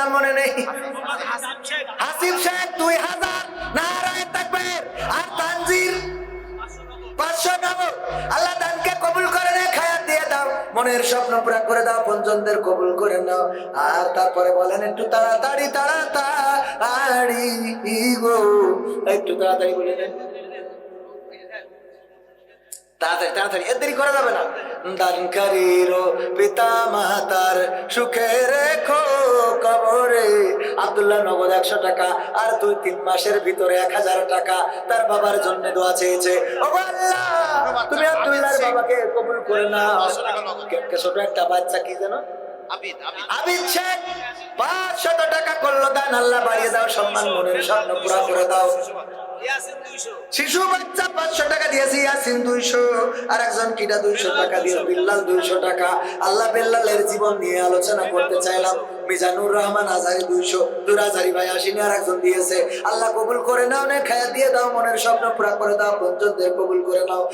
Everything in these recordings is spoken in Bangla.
নাম মনে নেই। হাসিব শেখ, দুই হাজার, নারায় তাকবীর আর তানজির পাঁচশো নগদ আল্লাহ দানকে কবুল করে নে খায়াত দিয়ে দাও। মনের স্বপ্ন পুরা করে দাও পঞ্চমদের কবুল করে নাও। আর তারপরে বলেন, একটু তাড়াতাড়ি তাড়াতাড়ি গো। একটু তাড়াতাড়ি বলে নেন তাড়াতাড়ি তাড়াতাড়ি এর দেরি করা যাবে না। দানকারীর পিতা মাতার সুখে রেখো কবরে। আব্দুল্লাহ নগদ একশো টাকা আর দুই তিন মাসের ভিতরে এক হাজার টাকা তার বাবার জন্য দোয়া চেয়েছে। তুমি আব্দুল্লাহর বাবাকে কবুল করে না ছোট একটা বাচ্চা কি জানো আবিদ শেখ পাঁচশত টাকা করল দান আল্লাহ বাড়িয়ে দাও সম্মান মনের স্বপ্ন পুরা করে দাও। শিশু বাচ্চা। পাঁচশো টাকা আল্লাহ কবুল করে নাও নে খায়া দিয়ে দাও, মনের স্বপ্ন পুরা করে দাও পঞ্চমদের কবুল করে নাও।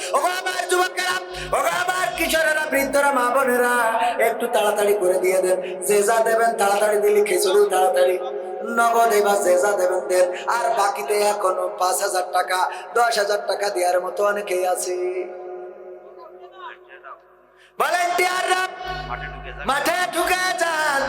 কিশোরেরা, বৃদ্ধরা, মা বোনেরা, একটু তাড়াতাড়ি করে দিয়ে দেন। যে যা দেবেন, তাড়াতাড়ি দিলি খিচুড়ি তাড়াতাড়ি। নগদ বা জেজা দেবেন দেন। আর বাকিতে এখনও পাঁচ হাজার টাকা দশ হাজার টাকা দেওয়ার মতো অনেকেই আছে। ভলেন্টিয়াররা মাঠে ঢুকে যান।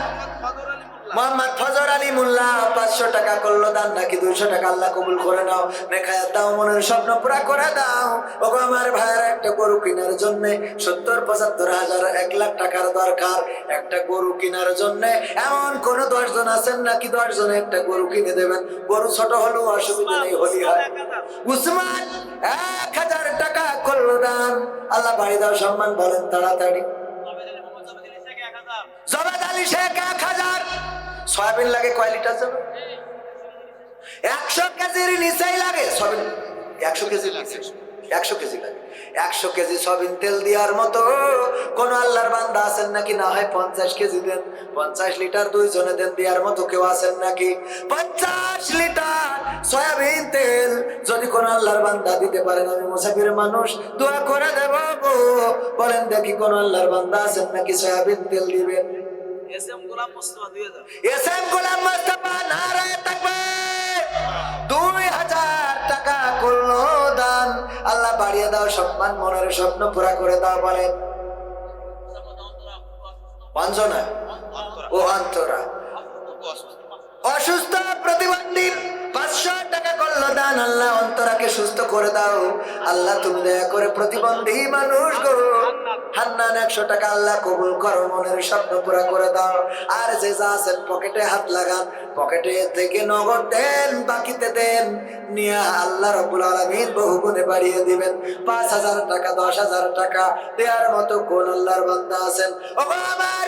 মোহাম্মদ ফজর আলী মোল্লা পাঁচশো টাকা করল দান নাকি দুইশো টাকা আল্লাহ কবুল করে নাও? নেখায়াত দাও মনের স্বপ্ন পুরা করে দাও। ওগো আমার ভাইয়ের একটা গরু কেনার জন্য সত্তর পঁচাত্তর হাজার এক লাখ টাকার দরকার। একটা গরু কেনার জন্য এমন কোন দশজন আছেন নাকি দশজনে একটা গরু কিনে দেবেন? গরু ছোট হলেও অসুবিধা নেই হলি হয়। উসমান এক হাজার টাকা করল দান। আল্লাহ বাড়ি দাও সম্মান বলেন তাড়াতাড়ি। জবেদ আলী শেখ এক হাজার। সয়াবিন লাগে কয় লিটার যাবে একশো কেজির নিচেই লাগে সয়াবিন। একশো কেজি নিচে। একশো কেজি লাগে। একশো কেজি সয়াবিন তেল দেওয়ার মতো কোন আল্লাহর বান্দা আছেন নাকি? না হয় পঞ্চাশ কেজি দেন। পঞ্চাশ লিটার দুই দুইজনে দেন, দেওয়ার মতো কেউ আছেন নাকি? পঞ্চাশ লিটার সয়াবিন তেল যদি কোন আল্লাহর বান্দা দিতে পারেন, আমি মুসাফির মানুষ, দোয়া করে দেব বলেন দেখি কোন আল্লাহর বান্দা আছেন নাকি সয়াবিন তেল দিবেন? এস এম গোলাম মোস্তফা নারায় তাকবীর দুই হাজার টাকা করল দান। আল্লাহ বাড়িয়ে দাও সম্মান মনের স্বপ্ন পুরা করে দাও বলেন। অঞ্জনা ও অন্তরা। অসুস্থ প্রতিবন্ধী। পাঁচশো বাড়িয়ে দিবেন। পাঁচ হাজার টাকা, দশ হাজার টাকা দেওয়ার মতো কোন আল্লাহর বান্দা আছেন? ও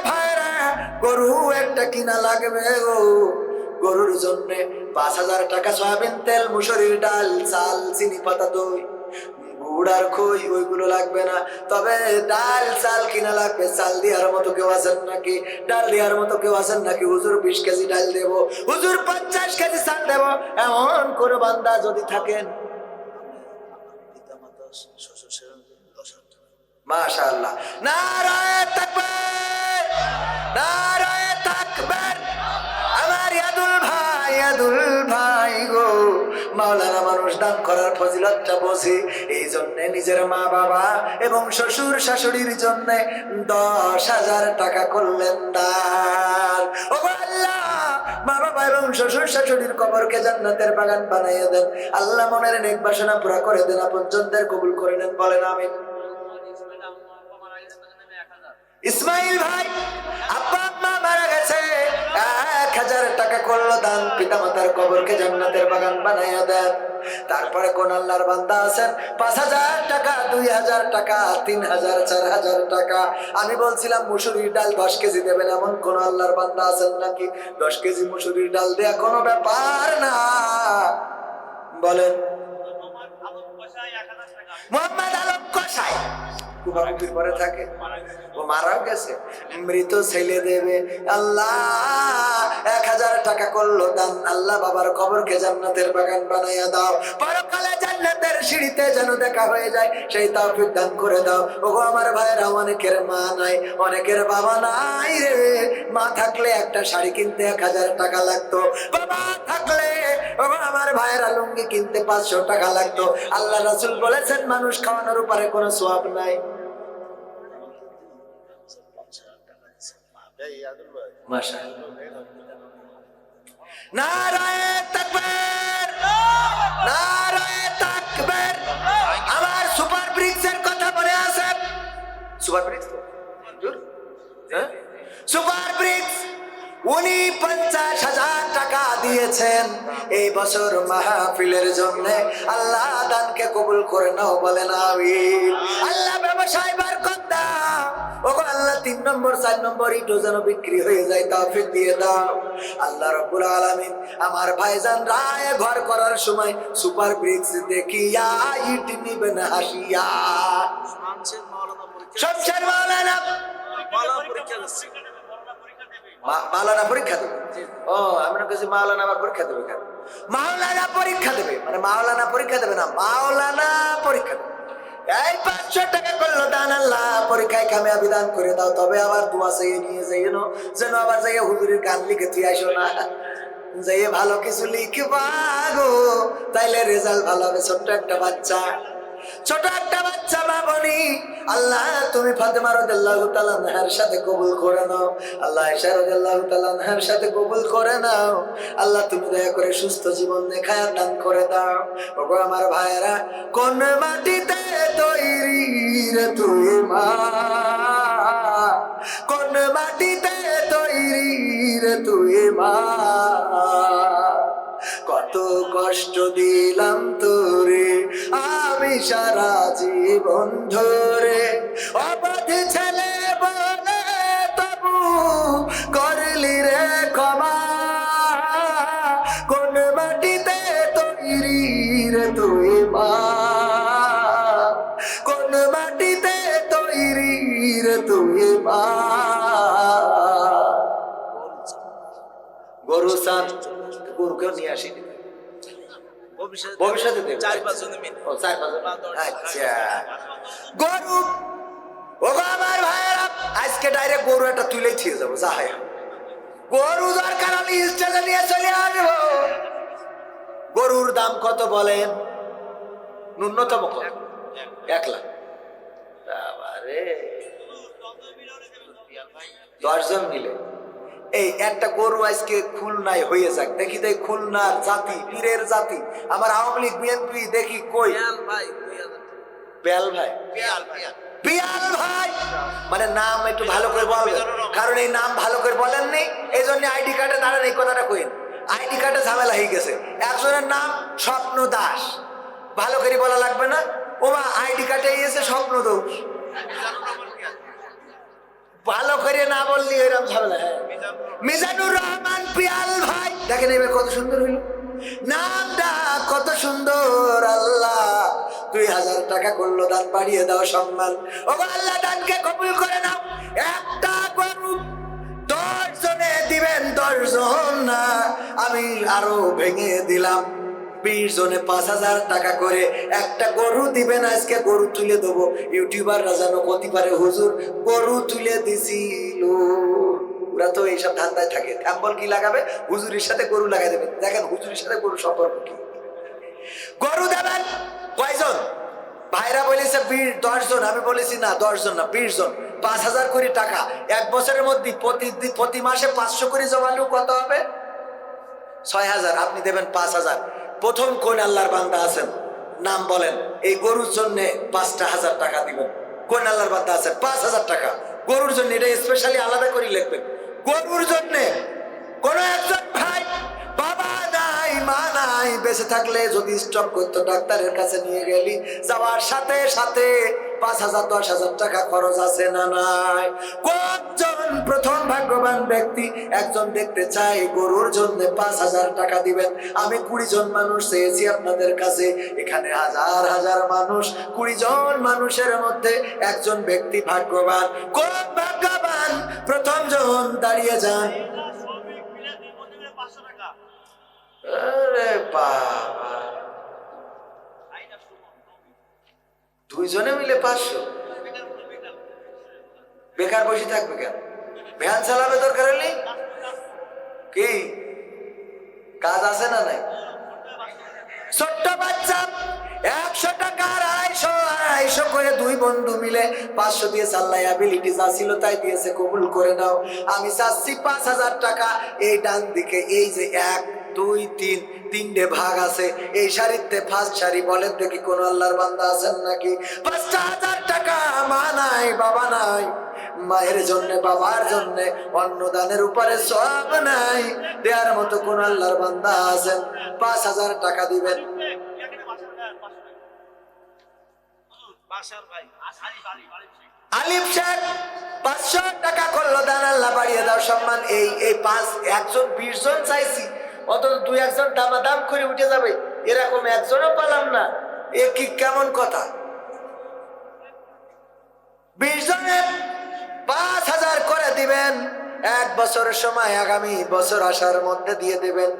ভাইরা, গরু একটা কিনা লাগবে গো। গরুর জন্য পাঁচ হাজার টাকা সয়াবিন তেল, মুসুরির ডাল, চাল, চিনি পাতা, দই, গুড় আর খই, ওইগুলো লাগবে না। তবে ডাল, চাল কিনা লাগবে? চাল দেওয়ার মতো কেউ আছেন নাকি? ডাল দেওয়ার মতো কেউ আছেন নাকি? হুজুর বিশ কেজি ডাল দেবো। হুজুর পঞ্চাশ কেজি চাল দেবো। এমন কোনো বান্দা যদি থাকেন? মাশাআল্লাহ। নারায় তাকবীর! নারায় ইয়াদুল ভাই গো। মাওলানা মানুষ দান করার ফজিলতটা বোঝে। এই জন্য নিজের মা বাবা এবং শ্বশুর শাশুড়ির জন্য দশ হাজার টাকা করলেন দান। ও আল্লাহ, মা বাবা এবং শ্বশুর শাশুড়ির কবরকে জান্নাতের বাগান বানাইয়ে দেন। আল্লাহ মনের নেক বাসনা পুরা করে দেন, আপনজনদের কবুল করে নেন, বলেন আমিন। ইসমাইল ভাই, আব্বা আম্মা মারা গেছে। এক হাজার টাকা করল দান। পিতা মাতার কবরকে জান্নাতের বাগান বানাইয়া দেন। তারপরে কোন আল্লাহর বান্দা আছেন? পাঁচ হাজার টাকা দুই হাজার টাকা তিন হাজার চার হাজার টাকা। আমি বলছিলাম মুসুরির ডাল দশ কেজি দেবেন এমন কোন আল্লাহর বান্দা আছেন নাকি? দশ কেজি মুসুরির ডাল দেয়া কোনো ব্যাপার না। বলেন। মোহাম্মদ আলম কষাই থাকে। ও মারাও গেছে। মৃত ছেলে দেবে। আল্লাহ, এক হাজার টাকা করল দান। আল্লাহ বাবার জান্নাতের বাগান বানাইয়া দাও। পরকালে জান্নাতের সিঁড়িতে যেন দেখা হয়ে যায়, সেই দান করে দাও। আমার অনেকের মা নাই, অনেকের বাবা নাই রে। মা থাকলে একটা শাড়ি কিনতে এক হাজার টাকা লাগতো। বাবা থাকলে আমার ভাইয়েরা, লুঙ্গি কিনতে পাঁচশো টাকা লাগতো। আল্লাহ রাসুল বলেছেন, মানুষ খাওয়ানোর উপরে কোনো সোয়াব নাই। হ্যাঁ? উনি পঞ্চাশ হাজার টাকা দিয়েছেন এই বছর মাহফিলের জন্য। আল্লাহ দানকে কবুল করে নাও বলেন আমিন। আল্লাহ ব্যবসায় বার ওগো আল্লাহ, তিন নম্বর, চার নম্বর ইটো যেন বিক্রি হয়ে যায় তৌফিক দিয়ে দাও। আল্লাহ রব্বুল আলামিন আমার ভাইজান রায় ঘর করার সময় সুপার ব্রিক্স দেখিয়া ইট নিবেন হাসিয়া। শমশের মাওলানা মাওলানা পরীক্ষা দেবে? ও, আমরা কাছে মাওলানা আবার পরীক্ষা দেবে কেন? মাওলানা পরীক্ষা দেবে। মানে মাওলানা পরীক্ষা দেবে না, মাওলানা পরীক্ষা দেবে। এই পাঁচশো টাকা করল দান আল্লাহ। পরীক্ষায় খামে দান করে দাও, তবে আবার দোয়া চেয়ে নিয়ে যাই যেন যেন আবার যাই হুজুরের গান লিখে তুই আসো না। যাইয়ে ভালো কিছু লিখবা গো, তাইলে রেজাল্ট ভালো হবে ছোট্ট একটা বাচ্চা। ছোট একটা বাচ্চা বাবনি আল্লাহ, তুমি ফাতেমা রাদিয়াল্লাহু তাআলা আনহার সাথে কবুল করে নাও। আল্লাহ আয়েশা রাদিয়াল্লাহু তাআলা আনহার সাথে কবুল করে নাও। আল্লাহ, তুমি দয়া করে সুস্থ জীবন দেখায় দান করে দাও। ওগো আমার ভাইয়েরা, কোন মাটিতে তৈরি রে তুই মা? কোন মাটিতে তৈরি রে তুই মা? কত কষ্ট দিলাম তোরে, আমি সারা জীবন ধরে। অবাধ ছেলে বলে তবু করলি রে ক্ষমা। কোন মাটিতে তৈরি রে তুই মা? কোন মাটিতে তৈরি রে তুই মা? গরু সান গরুকেও নিয়ে আসিনি। ভবিষ্যতে চার চার। আচ্ছা। গরু আমার ভাইয়েরা আজকে ডাইরেক্ট গরু একটা তুলেই যাব যা হোক। গরু দরকার আমি স্টেজে নিয়ে চলে আসব। গরুর দাম কত বলেন? ন্যূনতম কত? এক লাখ। বাবারে। দশজন মিলে। এই একটা গরু আজকে খুলনায় হয়ে যাক। দেখি দেখ খুলনার জাতি পীরের জাতি। আমার আওয়ামী লীগ বিএনপি দেখি কই? ভাই ভাই? পেয়াল পেয়াল। বিয়াল ভাই! মানে নাম একটু ভালো করে বলবেন। কারণ এই নাম ভালো করে বলেননি এই জন্য আইডি কার্ডে দাঁড়ান এই কথাটা কইন। আইডি কার্ডে ঝামেলা হয়ে গেছে। একজনের নাম স্বপ্ন দাস। ভালো করে বলা লাগবে না? ওমা আইডি কার্ডে এসে স্বপ্ন দোষ। ভালো করে না বললি এরকম ঝামেলা হ্যাঁ। মিজানুর রহমান পিয়াল ভাই। দেখেন এবার কত সুন্দর হইল। নামটা কত সুন্দর, আল্লাহ। দুই হাজার টাকা করল, দান বাড়িয়ে দাও, সম্মান। ও আল্লাহ, দানকে কবুল করে নাও। একটা গরু দশ জনে দিবেন দশ জন না। আমি আরও ভেঙে দিলাম। বিশ জনে পাঁচ হাজার টাকা করে একটা গরু দিবেন, আজকে গরু তুলে দেবো। ইউটিউবাররা যেন কতি পারে, হুজুর, গরু তুলে দিছিল। ওরা তো এইসব ধান্দায় থাকে। থ্যাম্বল কি লাগাবে? হুজুরের সাথে গরু লাগাই দেবে দেখেন, হুজুরের সাথে গরু সম্পর্ক কি? গরু দেবেন কয়জন? ভাইরা বলেছে বিশ, দশ জন। আমি বলেছি না, দশ জন না, বিশ জন। পাঁচ হাজার কোটি টাকা। এক বছরের মধ্যে প্রতি প্রতি মাসে পাঁচশো করে জমালেও কত হবে? ছয় হাজার। আপনি দেবেন পাঁচ হাজার। প্রথম কোন আল্লাহর বান্দা আছেন? নাম বলেন। এই গরুর জন্য পাঁচটা হাজার টাকা দিবেন। কোন আল্লাহর বান্দা আছেন? পাঁচ হাজার টাকা। গরুর জন্য এটা স্পেশালি আলাদা করে লিখবেন। গরুর জন্য কোন একজন ভাই বাবা মা বেঁচে থাকলে যদি স্টক করতো, ডাক্তারের কাছে নিয়ে গেলি, যাওয়ার সাথে সাথে পাঁচ হাজার, দশ হাজার টাকা খরচ আছে না নাই? কতজন প্রথম ভাগ্যবান ব্যক্তি একজন দেখতে চাই গরুর জন্য পাঁচ হাজার টাকা দিবেন? আমি কুড়ি জন মানুষ চেয়েছি আপনাদের কাছে। এখানে হাজার হাজার মানুষ কুড়ি জন মানুষের মধ্যে একজন ব্যক্তি ভাগ্যবান। কোন ভাগ্যবান প্রথম জন দাঁড়িয়ে যান। বাবা। দুইজনে মিলে পাঁচশো। বেকার বসে থাকবে কেন? ভ্যান চালাবে দরকার হলে কি? কাজ আছে না নাই? ছোট্ট বাচ্চা, একশো টাকা আড়াইশো আড়াইশো করে দুই বন্ধু মিলে পাঁচশো দিয়ে চাল্লাই অ্যাবিলিটি যা ছিল তাই দিয়েছে, কবুল করে নাও। আমি চাচ্ছি পাঁচ হাজার টাকা, এই ডান দিকে, এই যে এক দুই, তিন, তিনটে ভাগ আছে। এই শাড়িতে ফার্স্ট শাড়ি বলেন দেখি কোন আল্লাহর বান্দা আছেন নাকি? টাকা, মা নাই, বাবা নাই। মায়ের জন্য, বাবার জন্য অন্নদানের উপরে সব নাই। দেওয়ার মতো কোন আল্লাহর বান্দা আছেন? পাঁচ হাজার টাকা দিবেন। আলিফ শেখ, পাঁচশো টাকা করল, দান আল্লাহ বাড়িয়ে দাও সম্মান। এই এই পাঁচ, একজন, বিশ জন চাইছি। অত দুই একজন দামা দাম করে উঠে যাবে। এরকম একজনও পালাম না। এ কি কেমন কথা? বিশ জনের পাঁচ হাজার করে দিবেন। এক বছরের সময় আগামী বছর আসার মধ্যে দিয়ে দেবেন।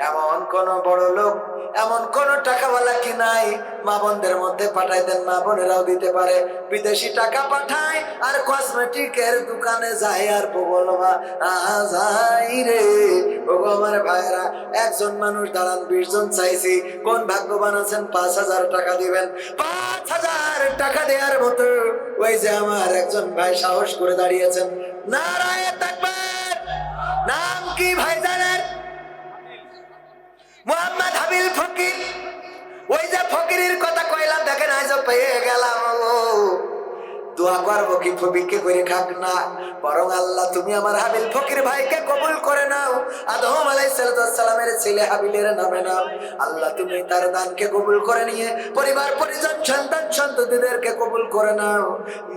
এমন কোন বড় লোক এমন কোন টাকাওয়ালা কি নাই? মা বোনদের মধ্যে পাঠাই দেন, মা বোনেরাও দিতে পারে। বিদেশি টাকা পাঠায়, আর কসমেটিকের দোকানে যায়, আর বলবা যাই রে। ভাইরা একজন মানুষ, দাঁড়ান, বিশ জন চাইছি। কোন ভাগ্যবান আছেন? পাঁচ হাজার টাকা দিবেন। পাঁচ হাজার টাকা দেওয়ার মতো ওই যে আমার একজন ভাই সাহস করে দাঁড়িয়েছেন। নারায় তাকবার! নাম কি ভাই জানেন মোহাম্মদ হাবিল ফকির। ওই যে ফকিরের কথা কইলাম দেখেন আজ পেয়ে গেলাম। দোয়া করব কি ফকিরকে করে খাক না। বরং আল্লাহ, তুমি আমার হাবিল ফকির ভাইকে কবুল করে নাও। আদম আলাইসালামের ছেলে হাবিলের নামে নাও। আল্লাহ, তুমি তার দানকে কবুল করে নিয়ে পরিবার, পরিজন, সন্তান, সন্ততিদেরকে কবুল করে নাও।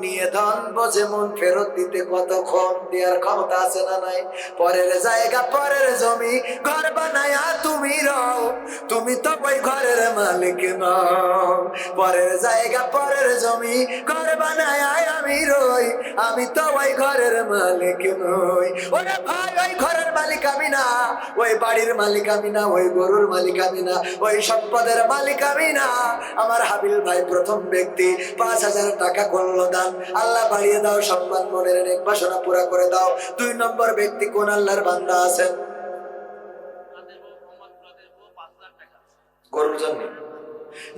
নিয়ে ধন বোঝে মন ফেরত দিতে কত ক্ষম, দেওয়ার ক্ষমতা আছে না নাই? পরের জায়গা, পরের জমি, ঘর বানায়া তুমি রও। তুমি তো ওই ঘরের মালিক নও। পরের জায়গা, পরের জমি, ঘর বানায় আমি রই আমি তো ওই ঘরের মালিক নই। ওরে ভাই ওই ঘরের মালিক আমি না ওই বাড়ির মালিক আমি না ওই গরুর মালিক আমি না ওই সম্পদের মালিক আমি না। আমার হাবিল ভাই প্রথম ব্যক্তি পাঁচ হাজার টাকা করল দান। আল্লাহ বাড়িয়ে দাও সম্মান মনের অনেক বাসনা পুরা করে দাও। দুই নম্বর ব্যক্তি কোন আল্লাহর বান্দা আছেন? গরুর জন্য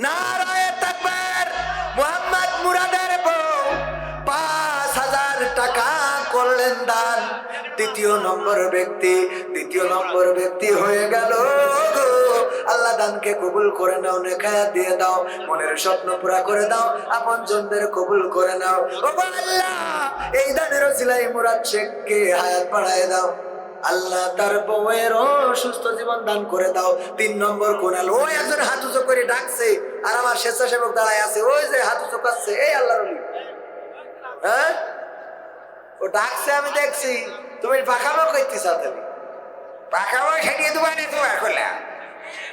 নারায় করলেন দান দ্বিতীয় নম্বর ব্যক্তি, দ্বিতীয় নম্বর ব্যক্তি হয়ে গেল আল্লাহ দানকে কবুল করে নাও নেখায়া দিয়ে দাও। মনের স্বপ্ন পুরা করে দাও আপন জনদের কবুল করে নাও। ও আল্লাহ, এই দানের সিলাই মুরাদ শেখকে হায়াত বাড়ায় দাও। আল্লাহ তার বউয়েরও সুস্থ জীবন দান করে দাও। তিন নম্বর কোনাল ওই একজন হাত উঁচু করে ডাকছে, আর আমার স্বেচ্ছাসেবক দাঁড়ায় আছে। ওই যে হাত উঁচু করছে, এই আল্লাহর হ্যাঁ? ও ডাকছে, আমি দেখছি। তুমি পাখামো করতেছ তুমি। পাখাও সেটিয়ে দেবো না তোমার খোলা।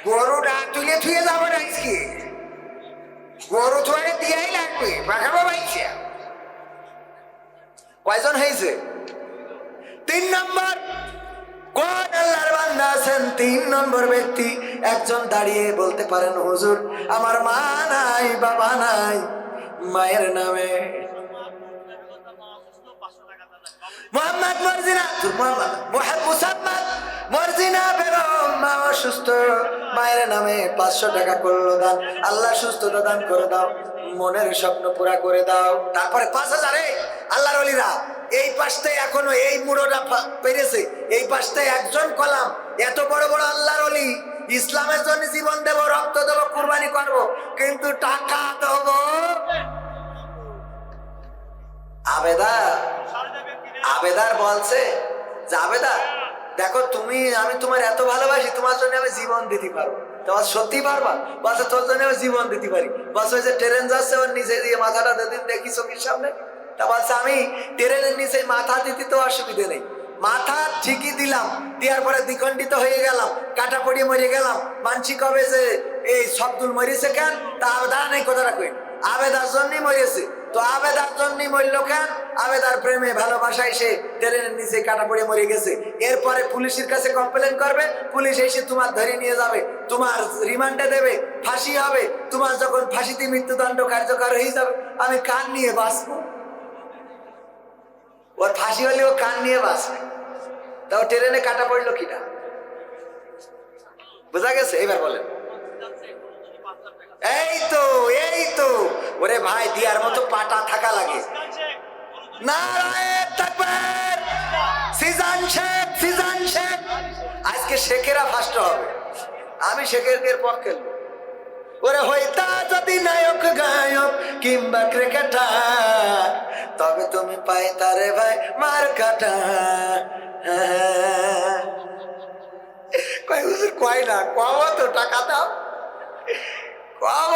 গরু ডাক তুলে থুয়ে যাব না আজকে। গরু তোমাকে দিয়াই লাগবে পাখাবো পাইছে। কয়জন হয়েছে? তিন নম্বর। কোন আল্লাহর বান্দা আছেন? তিন নম্বর ব্যক্তি। একজন দাঁড়িয়ে বলতে পারেন, হুজুর, আমার মা নাই, বাবা নাই। মায়ের নামে মোহাম্মদ মর্জিনা মোহাম্মদ মর্জিনা বেগম, মা অসুস্থ। মায়ের নামে পাঁচশো টাকা করল দান। আল্লাহ সুস্থতা দান করে দাও, মনের স্বপ্ন পুরা করে দাও। তারপরে পাঁচ হাজারে আল্লাহর অলিরা, এই পাশটায় এখনও এই মুড়োটা পেরেছে। এই পাশটায় একজন কলাম, এত বড় বড় আল্লাহর অলি। ইসলামের জন্য জীবন দেব, রক্ত দেব, কুরবানি করব, কিন্তু টাকা দেব। আবেদা আবেদার বলছে? যে দেখো তুমি, আমি তোমার এত ভালোবাসি, তোমার জন্য আমি জীবন দিতে পারব। তোমার সত্যি পারবা? তোর জন্য আমি জীবন দিতে পারি। ট্রেন যাচ্ছে, ওর নিচে দিয়ে মাথাটা দেখি চোখের সামনে। তা বলছে, আমি ট্রেনের নিচে মাথা দিতে তো অসুবিধে নেই। মাথা ঠিকই দিলাম, দেওয়ার পরে দ্বিখণ্ডিত হয়ে গেলাম, কাটা পড়িয়ে মরে গেলাম। মানসি কবে যে এই শব্দুল মরিছে কেন? তা আবেদা নেই, কথাটা কই? আবেদার জন্যই মরেছে তো আবেদার জন্যই মরল কেন? আবেদার প্রেমে ভালোবাসায় সে ট্রেনের নিচে কাটা পড়ে মরে গেছে। এরপরে পুলিশের কাছে কমপ্লেন করবে, পুলিশ এসে তোমার ধরে নিয়ে যাবে, তোমার রিমান্ডে দেবে, ফাঁসি হবে, তোমার যখন ফাঁসিতে মৃত্যুদণ্ড কার্যকর হয়ে যাবে, আমি কান নিয়ে বাঁচবো। ওর ফাঁসি হলে ও কান নিয়ে বাঁচবে। তাও ট্রেনে কাটা পড়ল কিনা? বোঝা গেছে? এবার বলেন। এই তো এই তো। ওরে ভাই, দিয়ার মতো পাটা থাকা লাগে। নারায়ণ তাকবীর সিজন শেখ সিজন শেখ। আজকে শেখেরা ফার্স্ট হবে। আমি শেখের পক্ষে। ওরে হইতা যদি নায়ক, গায়ক কিংবা ক্রিকেটার, তবে তুমি পাইতারে ভাই মার কাটা কয় হুজুর, কয় না কম তো টাকা দাও। কম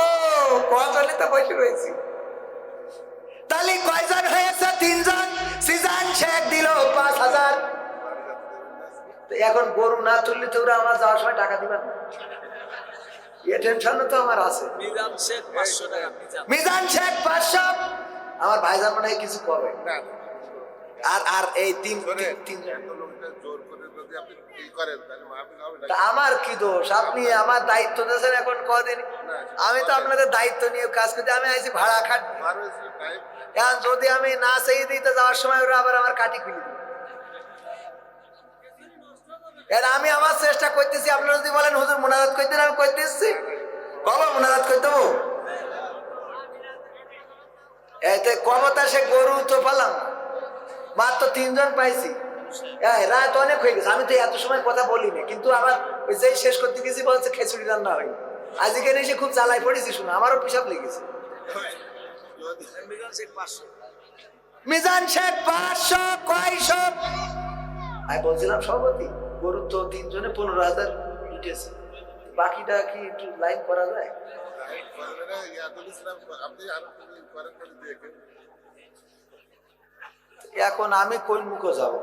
কজনে তো বসে রয়েছি। তাহলে কয়জন হয়েছে? তিনজন? সিজন শেখ দিল পাঁচ হাজার। এখন গরু না তুললে তো ওরা আমার যাওয়ার সময় টাকা দিবেন এ টেনশন তো আমার আছে। মিজান শেখ পাঁচশো টাকা মিজান। শেখ পাঁচশো। আমার ভাইজান মনে হয় কিছু করবে আর আর এই তিন তিনজন। যদি আপনি ই করেন তাহলে মাহফিল হবে না আমার কি দোষ? আপনি আমার দায়িত্ব দিয়েছেন এখন কদিন? আমি তো আপনাদের দায়িত্ব নিয়ে কাজ করতে আমি আইছি ভাড়া খাট এখন যদি আমি না সেই দিতে যাওয়ার সময় ওরা আবার আমার কাটি খুলে এর আমি আমার চেষ্টা করতেছি আপনারা যদি বলেন হুজুর মোনাজাত করতে আমি করতেছি বাবা মোনাজাত করতে দেবো? এতে কমতা সে গরু তো পেলাম। মাত্র তিনজন পাইছি। রাত অনেক হয়ে গেছে। আমি তো এত সময় কথা বলিনি, কিন্তু আমার ওই যেই শেষ করতে গেছি বলছে খেচুড়ি রান্না এসে খুব জ্বালাই পড়েছি আমারও পিসাব লেগেছে মিজান শেখ পাঁচশো, কয়শো? আমি বলছিলাম সভাপতি, গরুর তো তিনজনে পনেরো হাজার উঠেছে। বাকিটা কি একটু লাইন করা যায়? না আর ই করেন করে দেখেন এখন আমি কোন মুখো যাব?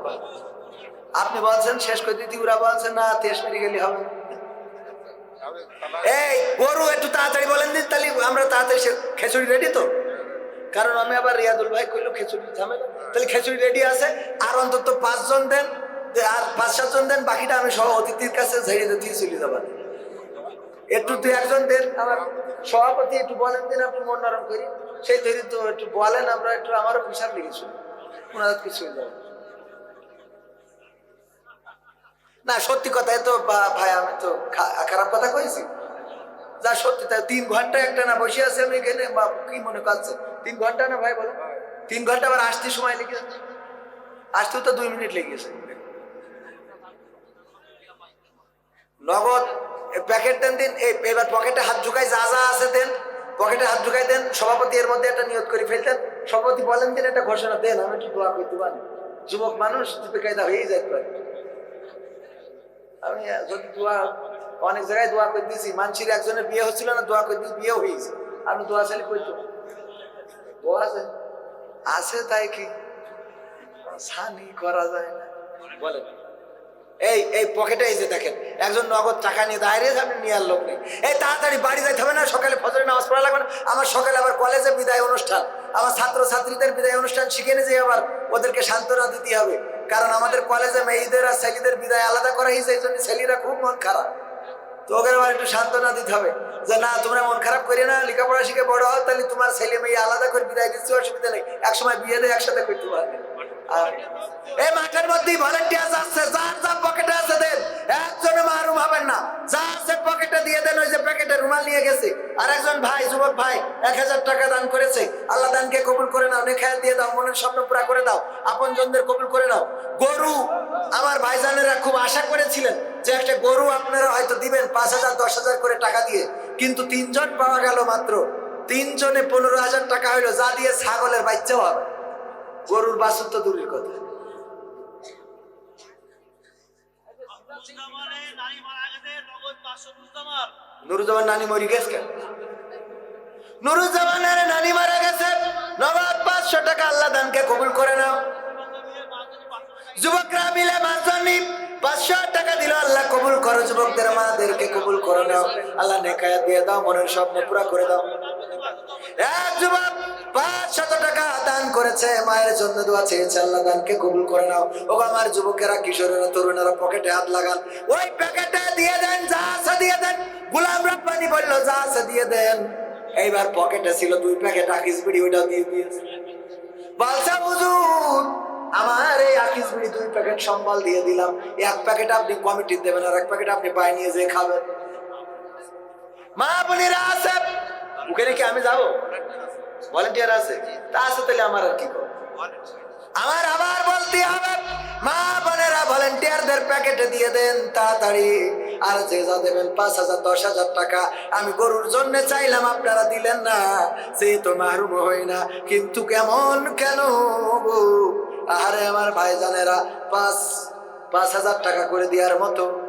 আপনি বলছেন, শেষ করে দিদি ওরা বলছেন, না তেস মেরে গেলে হবে। এই, গরু একটু তাড়াতাড়ি বলেন দিন তাহলে, আমরা তাড়াতাড়ি খেচুড়ি রেডি তো। কারণ আমি আবার রিয়াদুল ভাই কইলো, খেচুড়ি ঝামেলা। তাহলে খেচুড়ি রেডি আছে, আর অন্তত পাঁচজন দেন আর পাঁচ, সাতজন দেন, বাকিটা আমি সহ অতিথির কাছে ঝেড়ে দিয়ে চলে যাবেন একটু তুই একজন দেন, আমার সভাপতি একটু বলেন দিন, আপনি মন নরম করি। সেই তো একটু বলেন, আমরা একটু, আমারও হিসাব লিখেছি না। সত্যি ভাই, আমি তো খারাপ কথা কইছি। যা সত্যি, তাই তিন ঘণ্টা একটা না বসে আছে আমি বা কি মনে করছে? তিন ঘণ্টা না, ভাই, বলো। তিন ঘণ্টা আবার আসতে সময় লেগে যাচ্ছে। আসতেও তো দুই মিনিট লেগেছে নগদ প্যাকেট দেন, দিন, এই, এবার পকেটে হাত ঢুকাই, যা যা আছে দেন। পকেটে হাত ঢুকাই দেন, সভাপতি এর মধ্যে একটা নিয়োগ করে ফেলতেন। সভাপতি বলেন দিন একটা ঘোষণা দেন, আমি একটু দোয়া করতে পারি? যুবক মানুষ বেকায়দা হয়েই যেতে পারে আমি যদি দোয়া, অনেক জায়গায় দোয়া করে দিয়েছি। মানসির একজনের বিয়ে হচ্ছিল না, দোয়া করে দিয়েছি বিয়ে হয়েছে। আমি দোয়া চালি করতো দোয়া আছে। আছে তাই কি? সানি করা যায় না। বলেন। এই এই পকেটে এই যে দেখেন একজন নগদ টাকা নিয়ে দাঁড়িয়ে আপনি নেওয়ার লোক নেই। এই তাড়াতাড়ি বাড়ি যাইতে হবে না, সকালে ফজরের নামাজ পড়া লাগবে না। আমার সকালে আবার কলেজে বিদায় অনুষ্ঠান, আমার ছাত্র ছাত্রীদের বিদায় অনুষ্ঠান শিখে নিয়ে যে আবার ওদেরকে সান্ত্বনা দিতে হবে। কারণ আমাদের কলেজে মেয়েদের আর ছেলেদের বিদায় আলাদা করা হয়েছে, এই জন্য ছেলেরা খুব মন খারাপ। তো ওকে আবার একটু সান্ত্বনা দিতে হবে, যে না, তোমরা মন খারাপ করি না, লেখাপড়া শিখে বড় হও, তাহলে তোমার ছেলে মেয়ে আলাদা করে বিদায় দিচ্ছি, অসুবিধা নেই। একসময় বিয়ে দেয়, একসাথে করতে পারবে। এই মাঠের ভলেন্টিয়ার যার যার পকেটে আছে দেন। হবেন না। যা পকেটে দিয়ে দেন, ওই যে প্যাকেটে রুমাল নিয়ে গেছে। আর একজন ভাই, যুবক ভাই, এক হাজার টাকা দান করেছে। আল্লাহ দানকে কবুল করে নাও নেখায় দিয়ে দাও, মনের স্বপ্ন পুরা করে দাও আপন জনদের কবুল করে নাও। গরু, আমার ভাইজানেরা খুব আশা করেছিলেন যে একটা গরু আপনারা হয়তো দিবেন পাঁচ হাজার, দশ হাজার করে টাকা দিয়ে। কিন্তু তিনজন পাওয়া গেল মাত্র। তিনজনে পনেরো হাজার টাকা হইল, যা দিয়ে ছাগলের বাচ্চাও হবে। গরুর বাছুর তো দূরের কথা। মারা গেছে নানি মরি গেছে। পাঁচশো টাকা আল্লাহ দানকে কবুল করে নাও। যুবকরা মিলে মাঝনি পাঁচশো টাকা দিল আল্লাহ, কবুল টাকা আমার যুবকেরা, কিশোরেরা, তরুণেরা, পকেটে হাত লাগান। ওই প্যাকেটে দিয়ে দেন, যা আছে দিয়ে দেন। গুলাম রব্বানি বলল, যা আছে দিয়ে দেন। এইবার পকেটে ছিল দুই প্যাকেট, আকিস বিড়ি, ওইটাও দিয়ে দিয়েছে। বলছে, হুজুর আমার এই আকিস বিড়ি দুই প্যাকেট সম্বল দিয়ে দিলাম। এক প্যাকেট আপনি কমিটি দেবেন আর এক প্যাকেট আপনি বাই নিয়ে যেয়ে খাবেন। মা বোনেরা আছে? ওখানে কি আমি যাব? ভলেন্টিয়ার আছে? তা আছে তাহলে আমার আর কি করব? আমার আবার বলতে হবে, মা বোনেরা ভলেন্টিয়ারদের প্যাকেটে দিয়ে দেন তাড়াতাড়ি। আর যে যা দেবেন পাঁচ হাজার, দশ হাজার টাকা। আমি গরুর জন্য চাইলাম, আপনারা দিলেন না। সে তো মারুম হই না, কিন্তু কেমন কেন আরে আমার ভাইজানেরা, পাঁচ পাঁচ হাজার টাকা করে দেওয়ার মতো।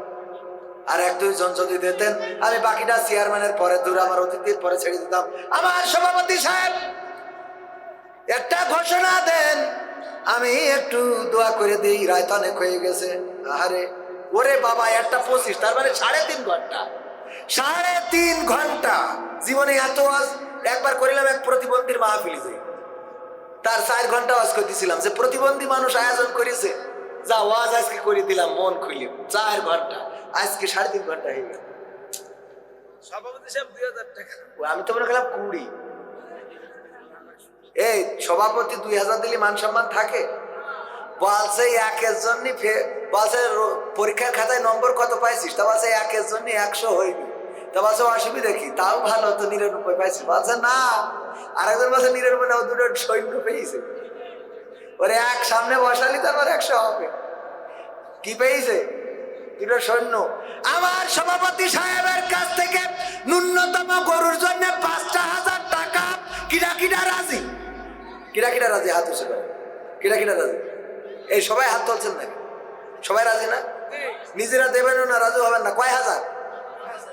আর এক, দুইজন যদি দিতেন, আমি বাকিটা চেয়ারম্যানের পরে, দূর আমার অতিথির পরে ছেড়ে দিতাম। আমার সভাপতি সাহেব, একটা ঘোষণা দেন। আমি একটু দোয়া করে দিই রাত অনেক হয়ে গেছে। আরে ওরে বাবা, একটা পঁচিশ, তার মানে সাড়ে তিন ঘণ্টা। সাড়ে তিন ঘণ্টা। জীবনে এত আজ একবার করিলাম এক প্রতিবন্ধীর মাহফিলি যাই তার চার ঘণ্টা ওয়াজ করে দিছিলাম যে প্রতিবন্ধী মানুষ আয়োজন করেছে। যা ওয়াজ আজকে করে দিলাম মন খুলি। চার ঘণ্টা। আজকে সাড়ে তিন ঘণ্টা হয়ে গেল। আমি তো মনে করলাম কুড়ি। এই সভাপতি দুই হাজার দিলে মান সম্মান থাকে। বলছে একের জন্য বলছে পরীক্ষার খাতায় নম্বর কত পাইছিস? তা বলছে একের জন্য একশো হয়নি। তা বলছে অসুবিধা কি তাও ভালো তো নিরানব্বই পাইছিস বলছে না। আরেকজন বলছে নিরানব্বই না ও দুটো সৈন্য পেয়েছে। ওরে এক সামনে বসালি তারপর একশো হবে। কি পেয়েছে? দুটো সৈন্য। আমার সভাপতি সাহেবের কাছ থেকে ন্যূনতম গরুর জন্য পাঁচটা হাজার টাকা। কিরা কিরা রাজি? কিরা কিরা রাজি? হাত করে কিরা কিরা রাজি? এই সবাই হাত তুলছেন নাকি? সবাই রাজি না? নিজেরা দেবেন না রাজু হবেন না। কয় হাজার?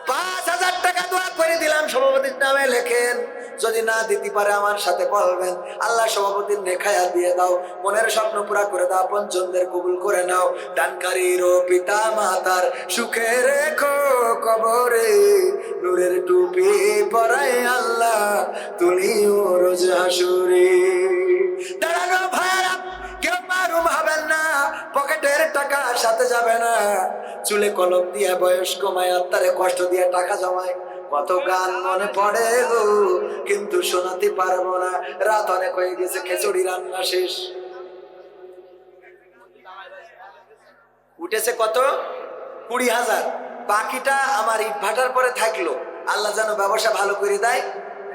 পাঁচ হাজার টাকা দোয়া করে দিলাম, সভাপতির নামে লেখেন। যদি না দিতে পারে আমার সাথে বলবেন। আল্লাহ সভাপতির নেখায়া দিয়ে দাও। মনের স্বপ্ন পুরা করে দাও। পঞ্চমদের কবুল করে নাও। দানকারীর ও পিতা মাতার সুখে রেখো কবরে। নূরের টুপি পরাই আল্লাহ তুলিও রোজ হাসুরে। দাঁড়ানো ভাইয়ারা, কেউ মারুম পকেটের টাকা সাথে যাবে না। চুলে কলম দিয়ে বয়স্ক মায়ার তারে কষ্ট দিয়ে টাকা জমায়। কত গান মনে পড়ে গো, কিন্তু শোনাতে পারব না। রাত অনেক হয়ে গেছে, খিচুড়ি রান্না শেষ। উঠেছে কত? কুড়ি হাজার। বাকিটা আমার ইট ভাটার পরে থাকল। আল্লাহ যেন ব্যবসা ভালো করে দেয়।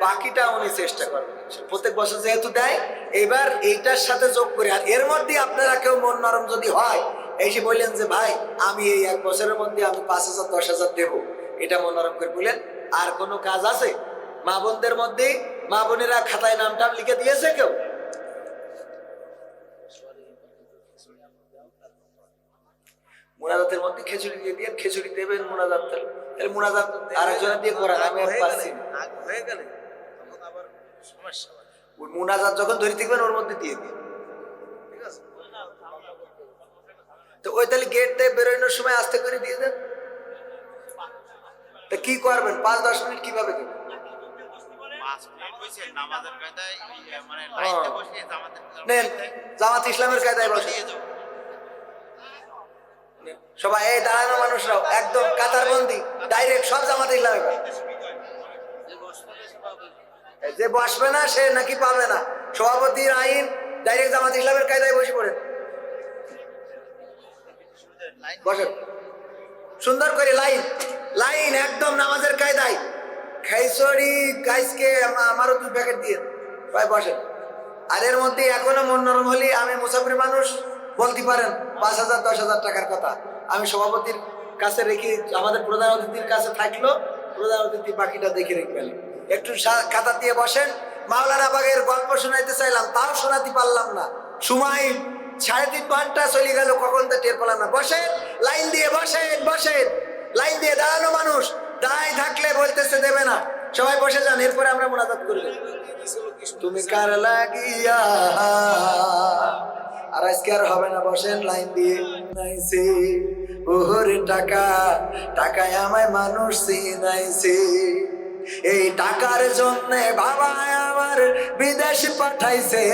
বাকিটা উনি চেষ্টা করবেন প্রত্যেক বছর যেহেতু দেয়, এবার এইটার সাথে যোগ করে, আর এর মধ্যে আপনারা কেউ মন নরম যদি হয় এসে বললেন যে, ভাই, আমি এই এক বছরের মধ্যে আমি পাঁচ হাজার, দশ হাজার দেবো। এটা মন নরম করে বললেন, আর কোনো কাজ আছে? মা বোনদের মধ্যে, মা বোনেরা খাতায় নাম টাম লিখে দিয়েছে কেউ? মুনাজাতের মধ্যে খিচুড়ি দিয়ে দিয়ে খিচুড়ি দেবেন মুনাজাত মুনাজাত দিয়ে করান, আমি। হয়ে গেলে ওই মুনাজাত যখন ধরে থাকবেন ওর মধ্যে দিয়ে দিন ঠিক আছে? তো ওই তাহলে গেট দিয়ে বেরোনোর সময় আস্তে করে দিয়ে দেন। তা কি করবেন? পাঁচ দশ মিনিট কীভাবে দেবেন? পাঁচ মিনিট বসে নামাজের কায়দায় ইয়ে মানে জামাত ইসলামের কায়দায় বসে। সবাই এই দাঁড়ানো মানুষরাও একদম কাতার বন্দি ডাইরেক্ট সব জামাত ইসলামের যে বসবে না, সে নাকি পাবে না। সভাপতির আইন, ডাইরেক্ট জামাত ইসলামের কায়দায় বসে পড়েন বসেন। সুন্দর করে লাইন লাইন একদম নামাজের কায়দায়। খেসরি গাইসকে আমারও দুই প্যাকেট দিয়ে। ভাই, বসেন। আর এর মধ্যে এখনও মন নরম হলে আমি মুসাফির মানুষ, বলতে পারেন, পাঁচ হাজার, দশ হাজার টাকার কথা। আমি সভাপতির কাছে রেখে, আমাদের প্রধান অতিথির কাছে থাকল প্রধান অতিথি বাকিটা দেখে রেখবেন একটু খাতা দিয়ে বসেন। মাওলানা বাগের গল্প শোনাইতে চাইলাম, তাও শোনাতে পারলাম না। সময় সাড়ে তিন ঘণ্টা চলে গেল, কখন তো টের পেলাম না। বসেন, লাইন দিয়ে বসেন বসেন। লাইন দিয়ে দাঁড়ানো মানুষ দাঁড়ায় থাকলে বলতেছে দেবে না। সবাই বসে যান, এরপরে আমরা মোনাজাত করব। তুমি কার লাগিয়া? আর আজকে আর হবে না, বসেন লাইন দিয়ে। নাইছে, ওহরে টাকা, টাকায় আমায় মানুষ চিনাইছে। এই টাকার জন্যে বাবা আমার বিদেশ পাঠাইছে।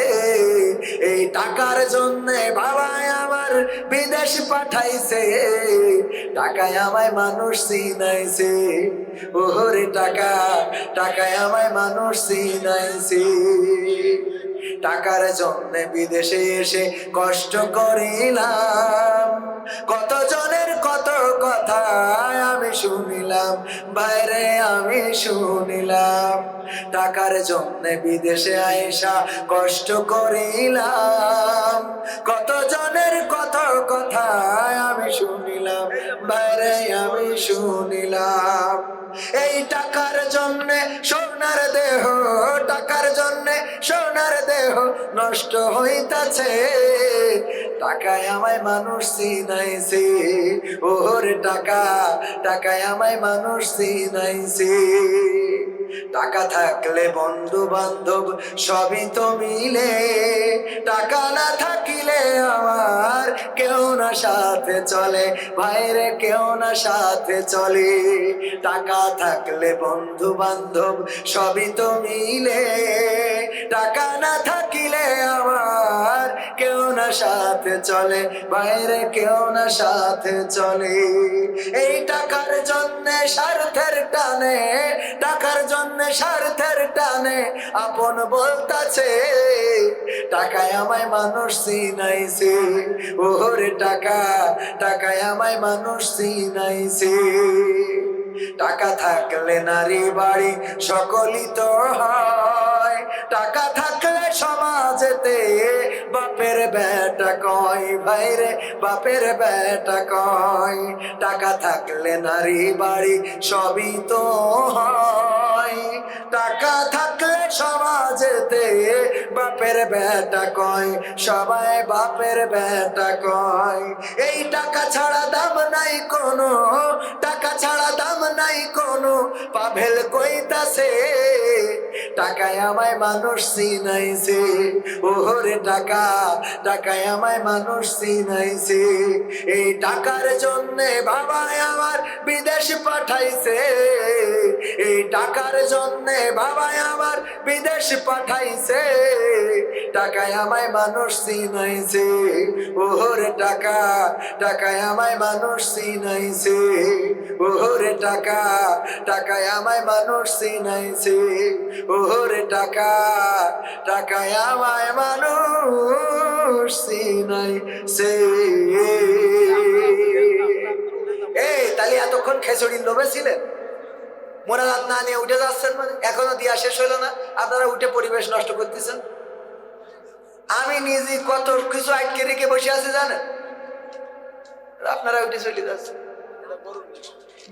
এই টাকার জন্যে বাবা আমার বিদেশ পাঠাইছে। টাকায় আমায় মানুষ চিনাইছে। ওহরে টাকা, টাকায় আমায় মানুষ চিনাইছে। টাকার জন্য বিদেশে এসে কষ্ট করিলাম। কত জনের কত কথা আমি শুনিলাম বাইরে আমি শুনিলাম। টাকার জন্য বিদেশে আইসা কষ্ট করিলাম। কত জনের কত কথা আমি শুনিলাম বাইরে আমি শুনিলাম। এই টাকার জন্য সোনার দেহ টাকার জন্যে সোনার দেহ নষ্ট হইতাছে। টাকায় আমায় মানুষ চিনাইছে। ওরে টাকা, টাকায় আমায় মানুষ চিনাইছে। টাকা থাকলে বন্ধু বান্ধব সবই তো মিলে। টাকা না থাকিলে আমার কেউ না সাথে চলে। ভাইরে, কেউ না সাথে চলে। টাকা থাকলে বন্ধু বান্ধব সবই তো মিলে। টাকা না থাকিলে আমার কেউ না সাথে চলে, বাইরে কেউ না সাথে চলে। এই টাকার জন্য স্বার্থের টানে, টাকার জন্য স্বার্থের টানে আপন বলতাছে, টাকায় আমায় মানুষ চিনাইছে। ওরে টাকা, টাকায় আমায় মানুষ চিনাইছে। টাকা থাকলে নারী বাড়ি সকলই তো হয়। টাকা থাকলে সমাজেতে বাপের বেটা কয়? ভাইরে, বাপের বেটা কয়? টাকা থাকলে নারী বাড়ি সবই তো হয়। টাকা থাকলে সমাজেতে বাপের বেটা কয়, সবাই বাপের বেটা কয়। এই টাকা ছাড়া দাম নাই কোনো, টাকা ছাড়া দাম নাই কোনো, পাভেল কইতাছে, টাকায় আমায় মানুষ চিনাইছে। ওরে টাকা, টাকায় আমায় মানুষ চিনাইছে। এই টাকার জন্যে বাবায় আমার বিদেশ পাঠাইছে। এই টাকার জন্যে বাবায় আমার বিদেশ পাঠাইছে। টাকায় আমায় মানুষ চিনাইছে। ওরে টাকা, টাকায় আমায় মানুষ চিনাইছে। ওরে টাকা, টাকায় আমায় মানুষ চিনাইছে। ওরে টাকা, টাকায় আমায় মানুষ চিনাইছে। এই, তাহলে এতক্ষণ খেচড়ির লোভে ছিলেন? মোনাজাত না নিয়ে উঠে যাচ্ছেন মানে? এখনও দিয়া শেষ হলো না। আপনারা উঠে পরিবেশ নষ্ট করতেছেন। আমি নিজে কত কিছু আটকে রেখে বসে আছি জানেন? আপনারা উঠে চলে যাচ্ছেন।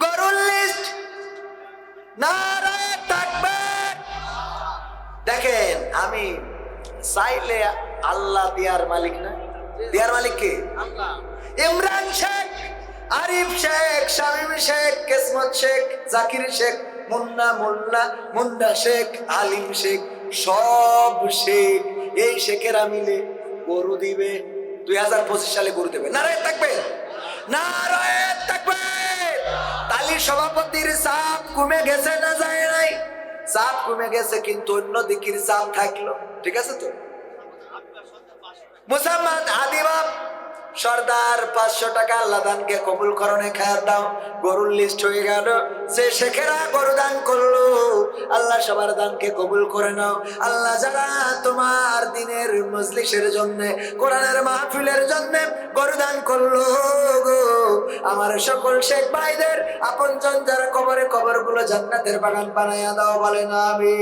গরুর লিস্ট নারায় দেখেন আমি চাইলে আল্লাহ দিয়ার মালিক না। দিয়ার মালিক কে? ইমরান শেখ! আরিফ শেখ, শামিম শেখ, কেসমত শেখ, জাকির শেখ, মুন্না মোল্লা, মুন্না শেখ, আলিম শেখ, সব শেখ। এই শেখেরা মিলে গরু দিবে, দুই হাজার পঁচিশ সালে গরু দেবে। নারায়ণ থাকবে? নারায়ণ থাকবে! তালির সভাপতির চাপ কমে গেছে না যায় নাই? চাপ কমে গেছে, কিন্তু অন্য দিকের চাপ থাকল। ঠিক আছে তো? মুসলমান আদিবাব সর্দার পাঁচশো টাকা আল্লাহ দানকে কবুল করণে খায়ার দাও। গরুর লিস্ট হয়ে গেল। যে শেখেরা গরু দান করল, আল্লাহ সবার দানকে কবুল করে নাও। আল্লাহ যারা তোমার দিনের মজলিসের জন্য, কোরআনের মাহফিলের জন্য গরু দান করল গো, আমার সকল শেখ ভাইদের আপন জন যারা কবরে কবরগুলো জান্নাতের বাগান বানাইয়া দাও বলেন আমি